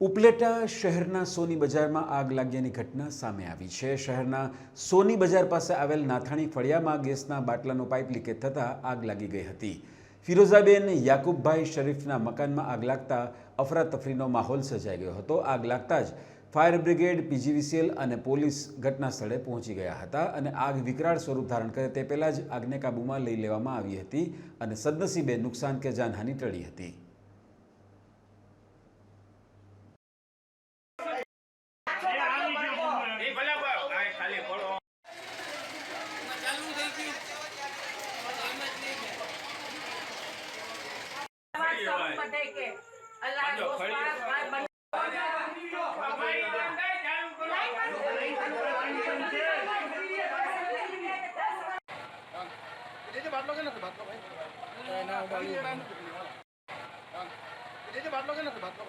ઉપલેટા શહેરના સોની બજારમાં આગ લાગ્યાની ઘટના સામે આવી છે. શહેરના સોની બજાર પાસે આવેલ નાથાણી ફળિયામાં ગેસના બાટલાનો પાઇપ લીકેજ થતાં આગ લાગી ગઈ હતી. ફિરોઝાબેન યાકુબભાઈ શરીફના મકાનમાં આગ લાગતા અફરાતફરીનો માહોલ સર્જાઈ ગયો હતો. આગ લાગતા જ ફાયર બ્રિગેડ, પીજીવીસીએલ અને પોલીસ ઘટના સ્થળે પહોંચી ગયા હતા અને આગ વિકરાળ સ્વરૂપ ધારણ કરે તે પહેલાં જ આગને કાબૂમાં લઈ લેવામાં આવી હતી અને સદનસીબે નુકસાન કે જાનહાનિ ટળી હતી. જે બાટલો કે નથી બાટલો ભાઈ જે બાટલો કે નથી બાટલો